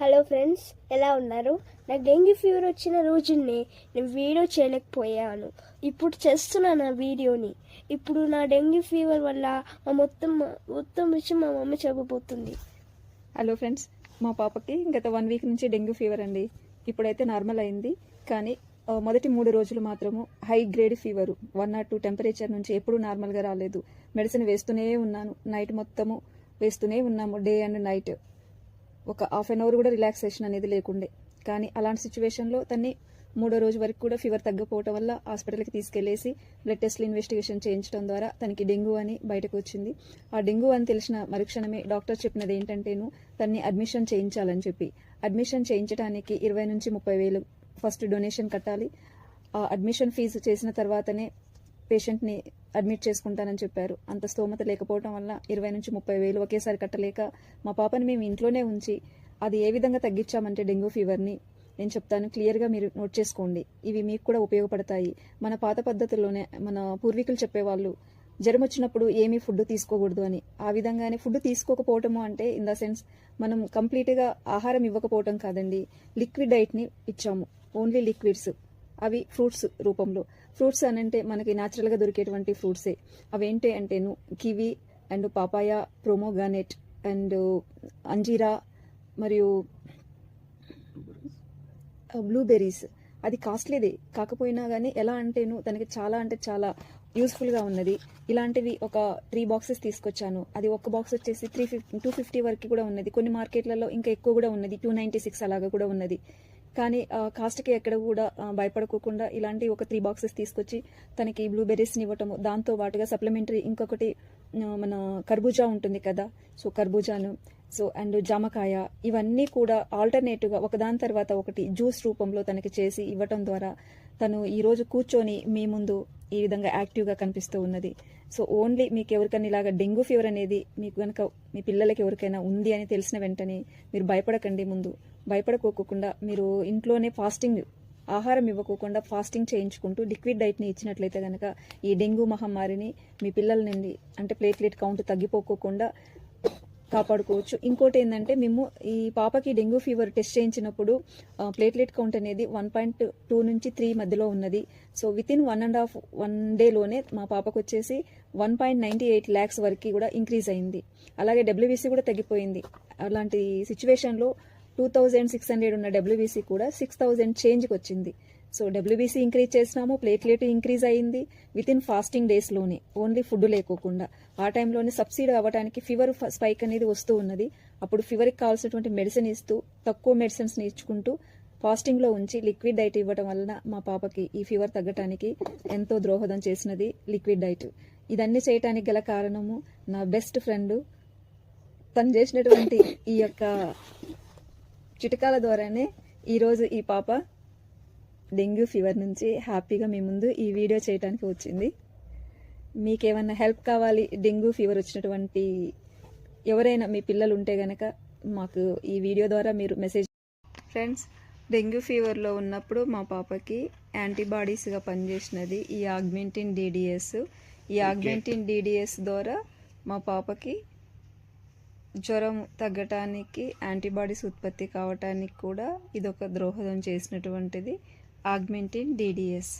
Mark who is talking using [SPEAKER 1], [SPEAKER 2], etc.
[SPEAKER 1] Hello friends ఎలా ఉన్నారు? నాకు డెంగ్యూ ఫీవర్ వచ్చిన రోజునే నేను వీడియో చేయలేకపోయాను. ఇప్పుడు చేస్తున్నాను నా వీడియోని. ఇప్పుడు నా డెంగ్యూ ఫీవర్ వల్ల మా మొత్తం మొత్తం విషయం మా మమ్మీ చెప్పబోతుంది.
[SPEAKER 2] హలో ఫ్రెండ్స్ మా పాపకి గత వన్ వీక్ నుంచి డెంగ్యూ ఫీవర్ అండి. ఇప్పుడైతే నార్మల్ అయింది. కానీ మొదటి మూడు రోజులు మాత్రము high grade fever. One nought two temperature నుంచి ఎప్పుడూ నార్మల్గా రాలేదు. మెడిసిన్ వేస్తూనే ఉన్నాను. నైట్ మొత్తము వేస్తూనే ఉన్నాము డే అండ్ నైట్. ఒక హాఫ్ అన్ అవర్ కూడా రిలాక్సేషన్ అనేది లేకుండే. కానీ అలాంటి సిచ్యువేషన్లో తన్ని మూడో రోజు వరకు కూడా ఫీవర్ తగ్గపోవటం వల్ల హాస్పిటల్కి తీసుకెళ్ళేసి బ్లడ్ టెస్ట్లు ఇన్వెస్టిగేషన్ చేయించడం ద్వారా తనకి డెంగ్యూ అని బయటకు వచ్చింది. ఆ డెంగ్యూ అని తెలిసిన మరుక్షణమే డాక్టర్ చెప్పినది ఏంటంటేను తన్ని అడ్మిషన్ చేయించాలని చెప్పి. అడ్మిషన్ చేయించడానికి ఇరవై నుంచి ముప్పై వేలు ఫస్ట్ డొనేషన్ కట్టాలి. ఆ అడ్మిషన్ ఫీజు చేసిన తర్వాతనే పేషెంట్ని అడ్మిట్ చేసుకుంటానని చెప్పారు. అంత స్తోమత లేకపోవడం వల్ల ఇరవై నుంచి ముప్పై వేలు ఒకేసారి కట్టలేక మా పాపని మేము ఇంట్లోనే ఉంచి అది ఏ విధంగా తగ్గించామంటే డెంగ్యూ ఫీవర్ని నేను చెప్తాను. క్లియర్గా మీరు నోట్ చేసుకోండి. ఇవి మీకు కూడా ఉపయోగపడతాయి. మన పాత పద్ధతుల్లోనే మన పూర్వీకులు చెప్పేవాళ్ళు జ్వరం వచ్చినప్పుడు ఏమీ ఫుడ్ తీసుకోకూడదు అని. ఆ విధంగానే ఫుడ్ తీసుకోకపోవటము అంటే ఇన్ ద సెన్స్ మనం కంప్లీట్గా ఆహారం ఇవ్వకపోవటం కాదండి. లిక్విడ్ డైట్ని ఇచ్చాము. Only liquids. అవి ఫ్రూట్స్ రూపంలో. ఫ్రూట్స్ అని అంటే మనకి న్యాచురల్గా దొరికేటువంటి ఫ్రూట్సే. అవేంటి అంటేను kiwi and papaya pomegranate and అంజీరా మరియు బ్లూబెర్రీస్ అది కాస్ట్లీది. కాకపోయినా కానీ ఎలా అంటేను తనకి చాలా అంటే చాలా యూస్ఫుల్గా ఉన్నది. ఇలాంటివి ఒక త్రీ బాక్సెస్ తీసుకొచ్చాను. అది ఒక బాక్స్ వచ్చేసి త్రీ ఫిఫ్టీ టూ ఫిఫ్టీ వరకు కూడా ఉన్నది. కొన్ని మార్కెట్లలో ఇంకా ఎక్కువ కూడా ఉన్నది. టూ నైంటీ సిక్స్ అలాగా కూడా ఉన్నది. కానీ కాస్ట్కి ఎక్కడ కూడా భయపడుకోకుండా భయపడకోకుండా ఇలాంటి ఒక త్రీ బాక్సెస్ తీసుకొచ్చి తనకి బ్లూబెర్రీస్ని ఇవ్వటము దాంతో పాటుగా సప్లిమెంటరీ ఇంకొకటి మన కర్బూజా ఉంటుంది కదా సో కర్బూజాను సో అండ్ జామకాయ ఇవన్నీ కూడా ఆల్టర్నేటివ్గా ఒకదాని తర్వాత ఒకటి జ్యూస్ రూపంలో తనకి చేసి ఇవ్వటం ద్వారా తను ఈరోజు కూర్చొని మీ ముందు ఈ విధంగా యాక్టివ్గా కనిపిస్తూ ఉన్నది. సో ఓన్లీ మీకు ఎవరికైనా ఇలాగ డెంగ్యూ ఫీవర్ అనేది మీకు కనుక మీ పిల్లలకి ఎవరికైనా ఉంది అని తెలిసిన వెంటనే మీరు భయపడకండి ముందు. భయపడకోకుండా మీరు ఇంట్లోనే ఫాస్టింగ్ ఆహారం ఇవ్వకోకుండా ఫాస్టింగ్ చేయించుకుంటూ లిక్విడ్ డైట్ని ఇచ్చినట్లయితే కనుక ఈ డెంగ్యూ మహమ్మారిని మీ పిల్లల నుండి అంటే ప్లేట్లెట్ కౌంట్ తగ్గిపోకోకుండా కాపాడుకోవచ్చు. ఇంకోటి ఏంటంటే మేము ఈ పాపకి డెంగ్యూ ఫీవర్ టెస్ట్ చేయించినప్పుడు ప్లేట్లెట్ కౌంట్ అనేది వన్ పాయింట్ టూ నుంచి త్రీ మధ్యలో ఉన్నది. So within one and half one డేలోనే మా పాపకు వచ్చేసి one point ninety eight lakhs వరకు కూడా ఇంక్రీజ్ అయింది. అలాగే డబ్ల్యూబీసీ కూడా తగ్గిపోయింది. అలాంటి సిచ్యువేషన్లో టూ థౌజండ్ సిక్స్ హండ్రెడ్ ఉన్న డబ్ల్యూబీసీ కూడా సిక్స్ థౌజండ్ చేంజ్కి వచ్చింది. సో డబ్ల్యూబీసీ ఇంక్రీజ్ చేసినాము ప్లేట్లెట్ ఇంక్రీజ్ అయింది విత్ ఇన్ ఫాస్టింగ్ డేస్లోనే ఓన్లీ ఫుడ్ లేకోకుండా. ఆ టైంలోనే సబ్సిడీ అవ్వడానికి ఫీవర్ స్పైక్ అనేది వస్తూ ఉన్నది. అప్పుడు ఫీవర్కి కావాల్సినటువంటి మెడిసిన్ ఇస్తూ తక్కువ మెడిసిన్స్ని ఇచ్చుకుంటూ ఫాస్టింగ్లో ఉంచి లిక్విడ్ డైట్ ఇవ్వడం వలన మా పాపకి ఈ ఫీవర్ తగ్గటానికి ఎంతో ద్రోహదం చేసినది లిక్విడ్ డైట్ ఇదన్నీ చేయటానికి గల కారణము నా బెస్ట్ ఫ్రెండ్ తను చేసినటువంటి ఈ యొక్క చిటకాల ద్వారానే ఈరోజు ఈ పాప డెంగ్యూ ఫీవర్ నుంచి హ్యాపీగా మీ ముందు ఈ వీడియో చేయడానికి వచ్చింది. మీకేమన్నా హెల్ప్ కావాలి? డెంగ్యూ ఫీవర్ వచ్చినటువంటి ఎవరైనా మీ పిల్లలు ఉంటే గనక మాకు ఈ వీడియో ద్వారా మీరు మెసేజ్ ఫ్రెండ్స్ డెంగ్యూ ఫీవర్లో ఉన్నప్పుడు మా పాపకి యాంటీబాడీస్గా పనిచేసినది ఈ ఆగ్మెంటిన్ డీడిఎస్. ఈ ఆగ్మెంటిన్ డీడిఎస్ ద్వారా మా పాపకి జ్వరం తగ్గటానికి యాంటీబాడీస్ ఉత్పత్తి కావటానికి కూడా ఇదొక ద్రోహదం చేసినటువంటిది ఆగ్మెంటిన్ డీడీఎస్.